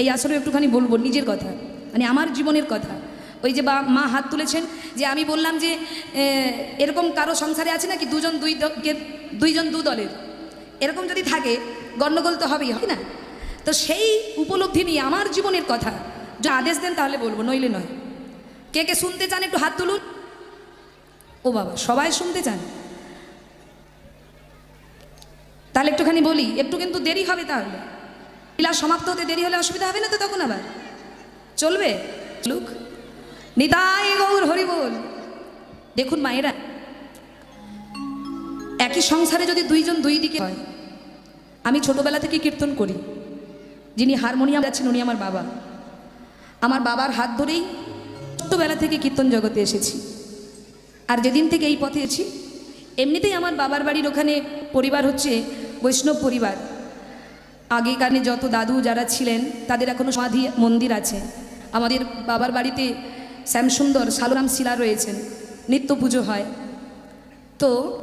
এই আসলে একটুখানি বলব, নিজের কথা মানে আমার জীবনের কথা। ওই যে বা, মা হাত তুলেছেন যে আমি বললাম যে এরকম কারও সংসারে আছে নাকি দুজন দুই দুইজন দু দলের? এরকম যদি থাকে, গণ্ডগোল তো হবেই, হয় না? তো সেই উপলব্ধি নিয়ে আমার জীবনের কথা যদি আদেশ দেন তাহলে বলব, নইলে নয়। কে কে শুনতে চান একটু হাত তুলুন। ও বাবা, সবাই শুনতে চান? তাহলে একটুখানি বলি, একটু কিন্তু দেরি হবে তাহলে। লীলা সমাপ্ত হতে দেরি হলে অসুবিধা হবে না তো তখন আবার? চলবে? লুক নিতাই গৌর হরি বল দেখুন মায়েরা, একই সংসারে যদি দুইজন দুই দিকে হয়, আমি ছোটবেলা থেকে কীর্তন করি। যিনি হারমোনিয়াম যাচ্ছেন উনি আমার বাবা। আমার বাবার হাত ধরেই ছোট্টবেলা থেকে কীর্তন জগতে এসেছি। আর যেদিন থেকে এই পথে এসেছি, এমনিতেই আমার বাবার বাড়ির ওখানে পরিবার হচ্ছে বৈষ্ণব পরিবার। আগেকার যত দাদু যারা ছিলেন, তাদের এখনও সমাধি মন্দির আছে। আমাদের বাবার বাড়িতে শ্যামসুন্দর সালুরাম শিলা রয়েছেন। নিত্য পুজো হয়। তো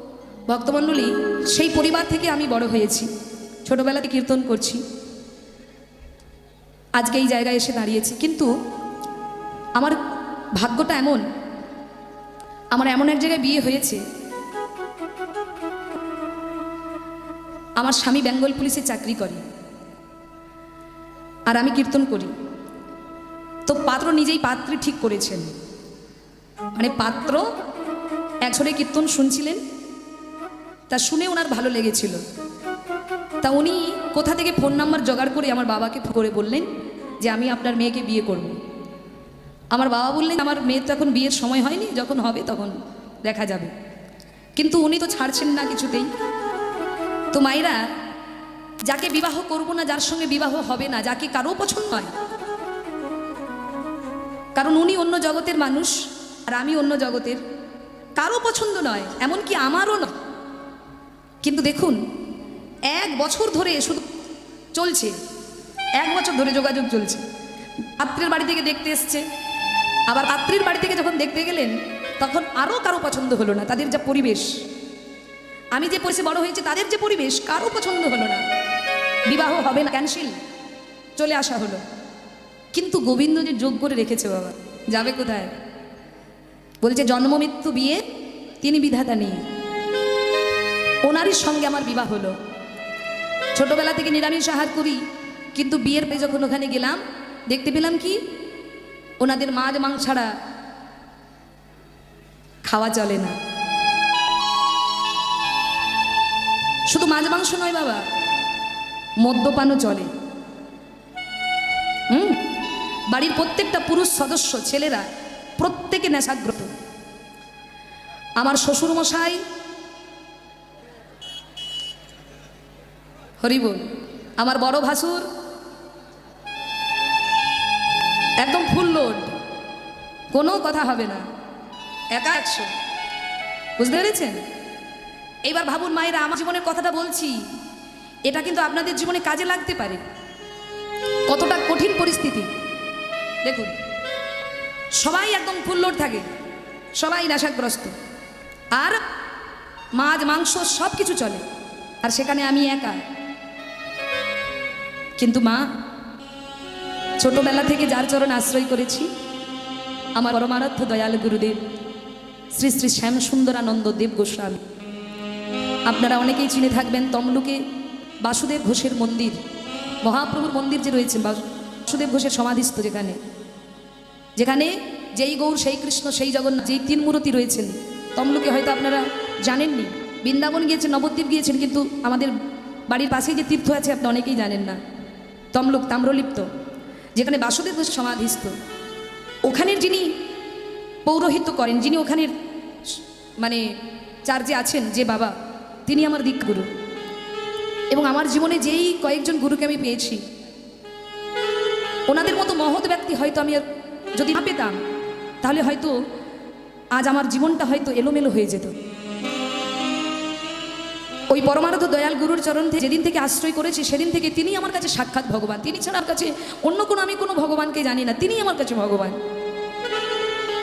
ভক্তমণ্ডলী, সেই পরিবার থেকে আমি বড় হয়েছি। ছোটোবেলাতে কীর্তন করছি। আজকে এই জায়গায় এসে দাঁড়িয়েছি। কিন্তু আমার ভাগ্যটা এমন, আমার এমন এক জায়গায় বিয়ে হয়েছে। আমার স্বামী বেঙ্গল পুলিশে চাকরি করে। আর আমি কীর্তন করি। তো পাত্র নিজেই পাত্রী ঠিক করেছেন। মানে পাত্র একজনে কীর্তন শুনছিলেন, তা শুনে ওনার ভালো লেগেছিল। তা উনি কোথা থেকে ফোন নাম্বার জোগাড় করে আমার বাবাকে করে বললেন যে আমি আপনার মেয়েকে বিয়ে করব। আমার বাবা বললেন, আমার মেয়ের তো এখন বিয়ের সময় হয়নি, যখন হবে তখন দেখা যাবে। কিন্তু উনি তো ছাড়ছেন না কিছুতেই। তো মায়েরা যাকে বিবাহ করব না, যার সঙ্গে বিবাহ হবে না, যাকে কারও পছন্দ হয় কারণ উনি অন্য জগতের মানুষ, আর আমি অন্য জগতের। কারও পছন্দ নয়, এমনকি আমারও নয়। কিন্তু দেখুন, এক বছর ধরে শুধু চলছে। এক বছর ধরে যোগাযোগ চলছে। পাত্রের বাড়ি থেকে দেখতে এসছে। আবার পাত্রীর বাড়ি থেকে যখন দেখতে গেলেন, তখন আরও কারও পছন্দ হলো না, তাদের যা পরিবেশ। আমি যে পরিষে বড় হয়েছে, তাদের যে পরিবেশ, কারও পছন্দ হলো না। বিবাহ হবে না। ক্যান্সেল। চলে আসা হলো। কিন্তু গোবিন্দ যে যোগ করে রেখেছে বাবা। যাবে কোথায়? বলছে, জন্ম, মৃত্যু, বিয়ে, তিনি বিধাতা নেই। ওনারই সঙ্গে আমার বিবাহ হলো। ছোটবেলা থেকে নিরামিষ আহার করি, কিন্তু বিয়ের পরে যখন ওখানে গেলাম, দেখতে পেলাম কি? ওনাদের মাছ মাংস ছাড়া খাওয়া চলে না। শুধু মাছ মাংস নয় বাবা মদ্যপানও চলে। হুম? বাড়ির প্রত্যেকটা পুরুষ সদস্য, ছেলেরা প্রত্যেকে নেশাগ্রত আমার শ্বশুর মশাই হরিবল আমার বড় ভাসুর একদম ফুল লোড, কোনো কথা হবে না। একা একশো। বুঝতে পেরেছেন? এইবার ভাবুন মায়েরা, আমার জীবনের কথাটা বলছি। এটা কিন্তু আপনাদের জীবনে কাজে লাগতে পারে। কতটা কঠিন পরিস্থিতি। দেখুন, সবাই একদম ফুল্লোর থাকে, সবাই নেশাগ্রস্ত। আর মাছ, মাংস সব কিছু চলে, আর সেখানে আমি একা। কিন্তু মা, ছোটবেলা থেকে যার চরণ আশ্রয় করেছি, আমার পরমারাধ্য দয়াল গুরুদেব, শ্রী শ্রী শ্যাম সুন্দরানন্দ দেব গোস্বামী। আপনারা অনেকেই চিনে থাকবেন তমলুকে বাসুদেব ঘোষের মন্দির, মহাপ্রভুর মন্দির যে রয়েছে বাসুদেব ঘোষের সমাধিস্থ যেখানে। যেখানে যেই গৌর, সেই কৃষ্ণ, সেই জগন্নাথ, যেই তিন মূর্তি রয়েছেন, তমলুকে হয়তো আপনারা জানেননি। বৃন্দাবন গিয়েছেন, নবদ্বীপ গিয়েছেন, কিন্তু আমাদের বাড়ির পাশেই যে তীর্থ আছে, আপনি অনেকেই জানেন না। তমলুক, তাম্রলিপ্ত, যেখানে বাসুদেব ঘোষ সমাধিস্থ। ওখানের যিনি পৌরোহিত্য করেন, যিনি ওখানের মানে চার্জে আছেন যে বাবা, তিনি আমার দীক্ষগুরু এবং আমার জীবনে যেই কয়েকজন গুরুকে আমি পেয়েছি, ওনাদের মতো মহৎ ব্যক্তি হয়তো আমি যদি না পেতাম, তাহলে হয়তো আজ আমার জীবনটা হয়তো এলোমেলো হয়ে যেত। ওই পরমারাধ্য দয়াল গুরুর চরণ থেকে যেদিন থেকে আশ্রয় করেছি, সেদিন থেকে তিনি আমার কাছে সাক্ষাৎ ভগবান। তিনি ছাড়া কাছে অন্য কোনো আমি কোনো ভগবানকে জানি না তিনি আমার কাছে ভগবান।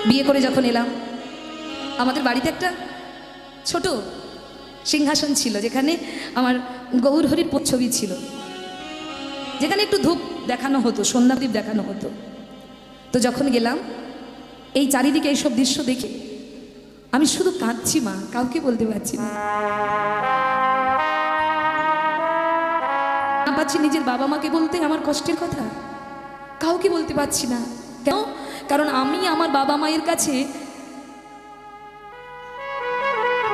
বিয়ে করে যখন এলাম, আমাদের বাড়িতে একটা ছোট সিংহাসন ছিল, যেখানে আমার গৌর হরির ছিল। যেখানে একটু ধূপ দেখানো হতো সন্ধ্যাদ্বীপ দেখানো হতো। তো যখন গেলাম, এই চারিদিকে এইসব দৃশ্য দেখে আমি শুধু কাঁদছি মা, কাউকে বলতে পারছি না। না পাচ্ছি নিজের বাবা মাকে বলতে আমার কষ্টের কথা। কাউকে বলতে পারছি না। কেন? কারণ আমি আমার বাবা মায়ের কাছে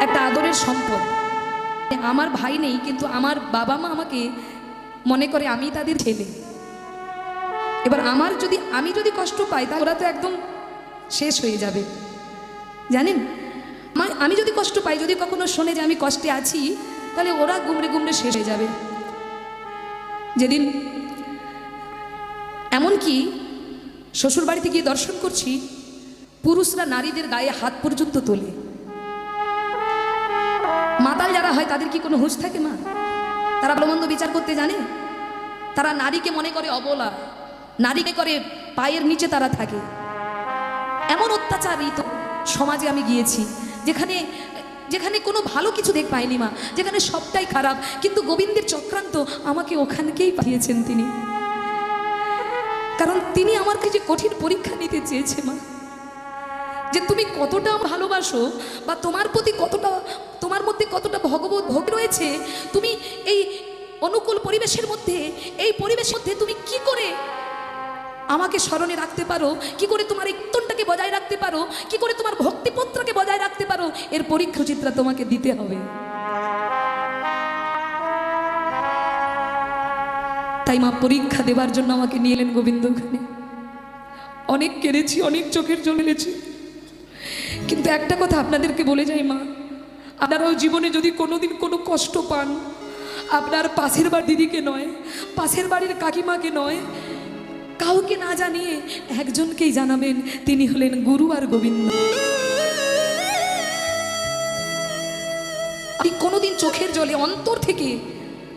একটা আদরের সম্পদ। আমার ভাই নেই, কিন্তু আমার বাবা মা আমাকে মনে করে আমি তাদের ছেলে। এবার আমার যদি, আমি যদি কষ্ট পাই তা ওরা তো একদম শেষ হয়ে যাবে। জানেন? আমা- যদি কষ্ট পাই, যদি কখনো শোনে যে আমি কষ্টে আছি, তাহলে ওরা গুমড়ে গুমড়ে শেষ হয়ে যাবে। যেদিন এমনকি শ্বশুর বাড়িতে গিয়ে দর্শন করছি, পুরুষরা নারীদের গায়ে হাত পর্যন্ত তোলে। মাতাল যারা হয়, তাদের কি কোনো হুঁশ থাকে মা? তারা ভালোমন্দ বিচার করতে জানে? তারা নারীকে মনে করে অবলা, নারীকে করে পায়ের নিচে তারা থাকে। এমন অত্যাচারিত সমাজে আমি গিয়েছি, যেখানে যেখানে কোনো ভালো কিছু দেখ পাইনি মা, যেখানে সবটাই খারাপ, কিন্তু গোবিন্দের চক্রান্ত আমাকে ওখানকেই পাঠিয়েছেন তিনি। কারণ তিনি আমার কাছে কঠিন পরীক্ষা নিতে চেয়েছে মা। যে তুমি কতটা ভালোবাসো বা তোমার প্রতি কতটা, তোমার মধ্যে কতটা ভগবত ভোগ রয়েছে, তুমি এই অনুকূল পরিবেশের মধ্যে, এই পরিবেশের মধ্যে তুমি কি করে আমাকে স্মরণে রাখতে পারো? কি করে তোমার কীর্তনটাকে বজায় রাখতে পারো? কি করে তোমার ভক্তিপত্রকে বজায় রাখতে পারো? এর পরীক্ষা চিত্রা তোমাকে দিতে হবে। তাই মা পরীক্ষা দেবার জন্য আমাকে নিয়ে এলেন গোবিন্দ ওখানে অনেক কেড়েছি, অনেক চোখের জল এনেছি। কিন্তু একটা কথা আপনাদেরকে বলে যাই, মা। আপনারাও জীবনে যদি কোনোদিন কোনো কষ্ট পান, আপনার পাশের বাড়ির দিদিকে নয়, পাশের বাড়ির কাকিমাকে নয়, কাউকে না জানিয়ে একজনকেই জানাবেন, তিনি হলেন গুরু আর গোবিন্দ। আপনি কোনোদিন চোখের জলে অন্তর থেকে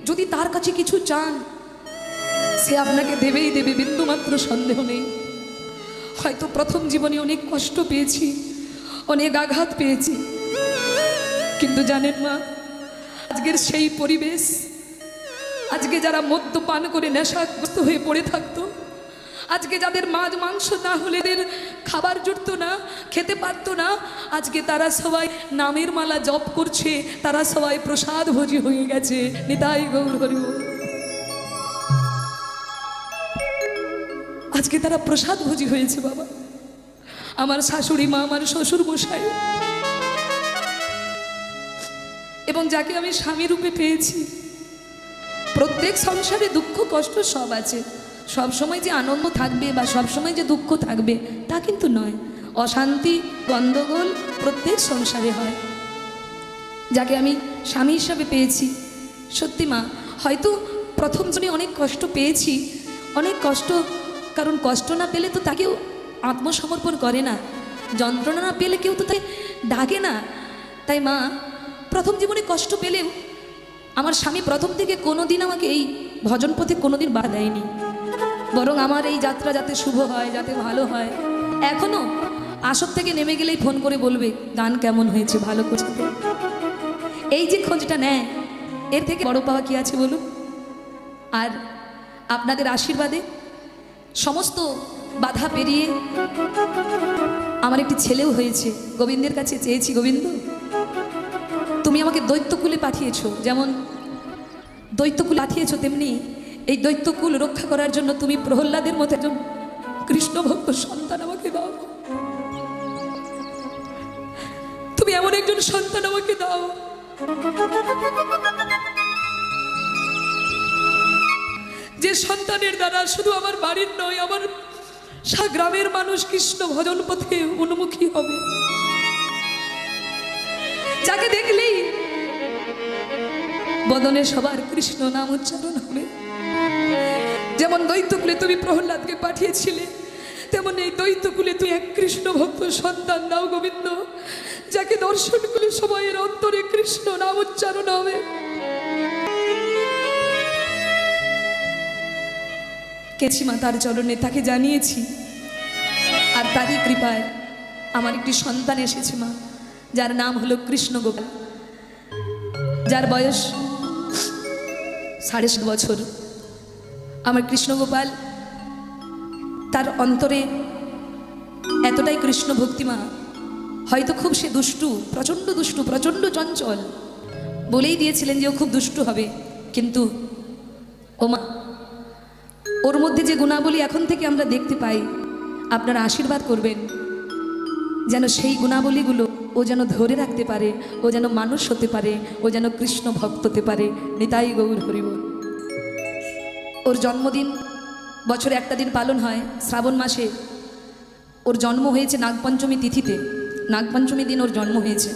যদি তার কাছে কিছু চান, সে আপনাকে দেবেই দেবে, বিন্দুমাত্র সন্দেহ নেই। হয়তো প্রথম জীবনে অনেক কষ্ট পেয়েছি অনেক আঘাত পেয়েছি। কিন্তু জানেন মা, আজকের সেই পরিবেশ, আজকে যারা মদ্যপান করে নেশাগ্রস্ত হয়ে পড়ে থাকতো, আজকে যাদের মাছ, মাংস না হলে এদের খাবার জুটতো না, খেতে পারতো না, আজকে তারা সবাই নামের মালা জপ করছে, তারা সবাই প্রসাদ ভোজি হয়ে গেছে। নিতাই গৌর হরি আজকে তারা প্রসাদ ভোজি হয়েছে বাবা। আমার শাশুড়ি মা, আমার শ্বশুর মশাই। এবং যাকে আমি স্বামী রূপে পেয়েছি, প্রত্যেক সংসারে দুঃখ, কষ্ট সব আছে। সব সময় যে আনন্দ থাকবে বা সব সময় যে দুঃখ থাকবে, তা কিন্তু নয়। অশান্তি গণ্ডগোল প্রত্যেক সংসারে হয়। যাকে আমি স্বামী হিসাবে পেয়েছি, সত্যি মা, হয়তো প্রথম জনে অনেক কষ্ট পেয়েছি। অনেক কষ্ট, কারণ কষ্ট না পেলে তো তাকেও আত্মসমর্পণ করে না। যন্ত্রণা না পেলে কেউ তো তাই ডাকে না। তাই মা, প্রথম জীবনে কষ্ট পেলেও আমার স্বামী প্রথম থেকে কোনো দিন আমাকে এই ভজন পথে কোনো দিন বাধা দেয়নি। বরং আমার এই যাত্রা যাতে শুভ হয়, যাতে ভালো হয়, এখনও আসর থেকে নেমে গেলেই ফোন করে বলবে, গান কেমন হয়েছে? ভালো করছে এই যে খোঁজটা নেয়, এর থেকে বড় পাওয়া কি আছে বলুন? আর আপনাদের আশীর্বাদে সমস্ত বাধা পেরিয়ে আমার একটি ছেলেও হয়েছে। গোবিন্দের কাছে চেয়েছি, গোবিন্দ, তুমি আমাকে দৈত্যকুলে পাঠিয়েছো। যেমন দৈত্যকুল পাঠিয়েছো, তেমনি এই দৈত্যকুল রক্ষা করার জন্য তুমি প্রহ্লাদের মতো একজন কৃষ্ণ ভক্ত সন্তান আমাকে দাও। তুমি এমন একজন সন্তান আমাকে দাও। যে সন্তানের দ্বারা শুধু আমার বাড়ির নয়, আমার গ্রামের মানুষ কৃষ্ণ ভজন পথে উন্মুখী হবে। যাকে দেখলেই বদনে সবার কৃষ্ণ নাম উচ্চারণ হবে। যেমন দৈত্যকুলে তুমি প্রহ্লাদকে পাঠিয়েছিলে, তেমন এই দৈত্যকুলে তুই এক কৃষ্ণ ভক্ত সন্তান দাও গোবিন্দ, যাকে দর্শন করলে সবাইয়ের অন্তরে কৃষ্ণ নাম উচ্চারণ হবে। কেছি মা, তার চরণে তাকে জানিয়েছি। আর তারই কৃপায় আমার একটি সন্তান এসেছে মা, যার নাম হলো কৃষ্ণ গোপাল। যার বয়স সাড়ে সাত বছর। আমার কৃষ্ণগোপাল তার অন্তরে এতটাই কৃষ্ণ ভক্তিমা হয়তো খুব সে দুষ্টু, প্রচণ্ড দুষ্টু, প্রচণ্ড চঞ্চল। বলেই দিয়েছিলেন যে ও খুব দুষ্টু হবে, কিন্তু ও মা ওর মধ্যে যে গুণাবলী এখন থেকে আমরা দেখতে পাই, আপনারা আশীর্বাদ করবেন। যেন সেই গুণাবলীগুলো ও যেন ধরে রাখতে পারে, ও যেন মানুষ হতে পারে, ও যেন কৃষ্ণ ভক্ত হতে পারে, নিতাই গৌর হরিবল ওর জন্মদিন বছরে একটা দিন পালন হয়, শ্রাবণ মাসে। ওর জন্ম হয়েছে নাগপঞ্চমী তিথিতে। নাগপঞ্চমী দিন ওর জন্ম হয়েছে।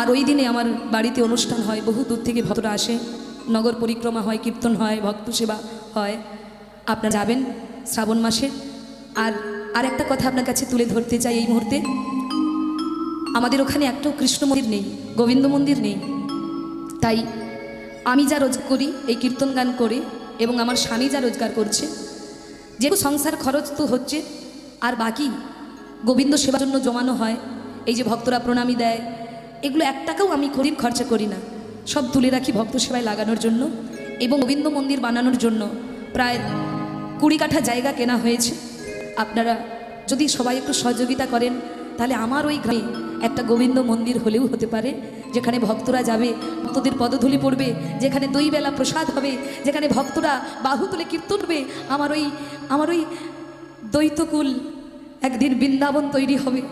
আর ওই দিনে আমার বাড়িতে অনুষ্ঠান হয়, বহু দূর থেকে ভক্তরা আসে। নগর পরিক্রমা হয়, কীর্তন হয়, ভক্ত সেবা। হয়, আপনারা যাবেন শ্রাবণ মাসে। আর আর একটা কথা আপনার কাছে তুলে ধরতে চাই এই মুহূর্তে। আমাদের ওখানে একটাও কৃষ্ণ মন্দির নেই, গোবিন্দ মন্দির নেই। তাই আমি যা রোজগার করি, এই কীর্তন গান করে এবং আমার স্বামী যা রোজগার করছে, যেহেতু সংসার খরচ তো হচ্ছে, আর বাকি গোবিন্দ সেবার জন্য জমানো হয়, এই যে ভক্তরা প্রণামী দেয়, এগুলো এক টাকাও আমি খরিদ খরচা করি না। সব তুলে রাখি ভক্ত সেবায় লাগানোর জন্য। এবং গোবিন্দ মন্দির বানানোর জন্য প্রায় কুড়ি কাঠা জায়গা কেনা হয়েছে। আপনারা যদি সবাই একটু সহযোগিতা করেন, তাহলে আমার ওই গ্রামে একটা গোবিন্দ মন্দির হলেও হতে পারে, যেখানে ভক্তরা যাবে, ভক্তদের পদধূলি পড়বে, যেখানে দুই বেলা প্রসাদ হবে, যেখানে ভক্তরা বাহু তুলে কীর্তন হবে আমার ওই আমার ওই দ্বৈতকুল একদিন বৃন্দাবন তৈরি হবে।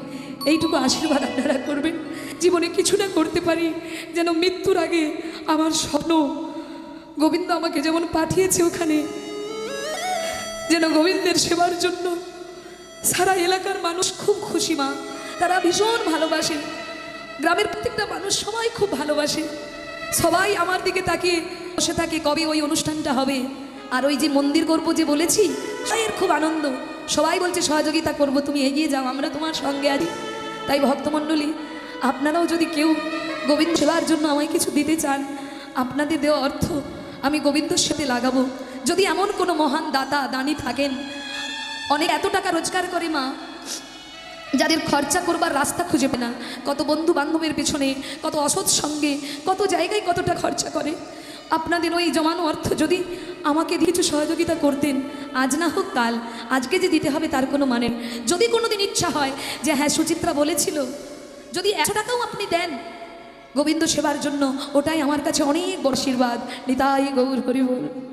এইটুকু আশীর্বাদ আপনারা করবেন। জীবনে কিছু না করতে পারি, যেন মৃত্যুর আগে আমার স্বপ্ন গোবিন্দ আমাকে যেমন পাঠিয়েছে ওখানে, যেন গোবিন্দের সেবার জন্য সারা এলাকার মানুষ খুব খুশি মা। তারা ভীষণ ভালোবাসে। গ্রামের প্রত্যেকটা মানুষ সবাই খুব ভালোবাসে। সবাই আমার দিকে তাকিয়ে বসে থাকে, কবে ওই অনুষ্ঠানটা হবে? আর ওই যে মন্দির করব যে বলেছি, সবাইয়ের খুব আনন্দ। সবাই বলছে, সহযোগিতা করব, তুমি এগিয়ে যাও, আমরা তোমার সঙ্গে আছি। তাই ভক্তমণ্ডলী, আপনারাও যদি কেউ গোবিন্দ সেবার জন্য আমায় কিছু দিতে চান, আপনাদের দেওয়া অর্থ আমি গোবিন্দর সাথে লাগাবো। যদি এমন কোনো মহান দাতা, দানি থাকেন, অনেক এত টাকা রোজগার করে মা, যাদের খরচা করবার রাস্তা খুঁজে পায় না, কত বন্ধু বান্ধবের পেছনে, কত অসৎ সঙ্গে, কত জায়গায় কতটা খরচা করে। আপনাদের ওই জমানো অর্থ যদি আমাকে দিয়ে কিছু সহযোগিতা করতেন, আজ না হোক কাল, আজকে যে দিতে হবে তার কোনো মানে যদি কোনো দিন ইচ্ছা হয় যে হ্যাঁ সুচিত্রা বলেছিল, যদি একশো টাকাও আপনি দেন গোবিন্দ সেবার জন্য ওটাই আমার কাছে অনেক বড় আশীর্বাদ। নিতাই গৌর হরিবল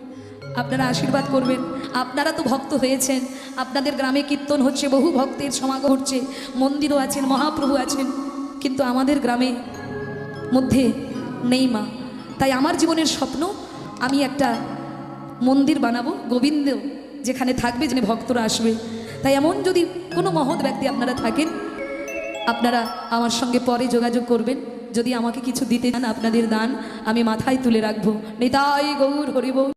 আপনারা আশীর্বাদ করবেন। আপনারা তো ভক্ত হয়েছেন। আপনাদের গ্রামে কীর্তন হচ্ছে, বহু ভক্তের সমাগম হচ্ছে মন্দিরও আছেন, মহাপ্রভু আছেন। কিন্তু আমাদের গ্রামে মধ্যে নেই মা। তাই আমার জীবনের স্বপ্ন, আমি একটা মন্দির বানাবো, গোবিন্দ যেখানে থাকবে, যেখানে ভক্তরা আসবে। তাই এমন যদি কোনো মহৎ ব্যক্তি আপনারা থাকেন, আপনারা আমার সঙ্গে পরে যোগাযোগ করবেন। যদি আমাকে কিছু দিতে চান আপনাদের দান আমি মাথায় তুলে রাখব। নিতাই গৌর হরিবৌ।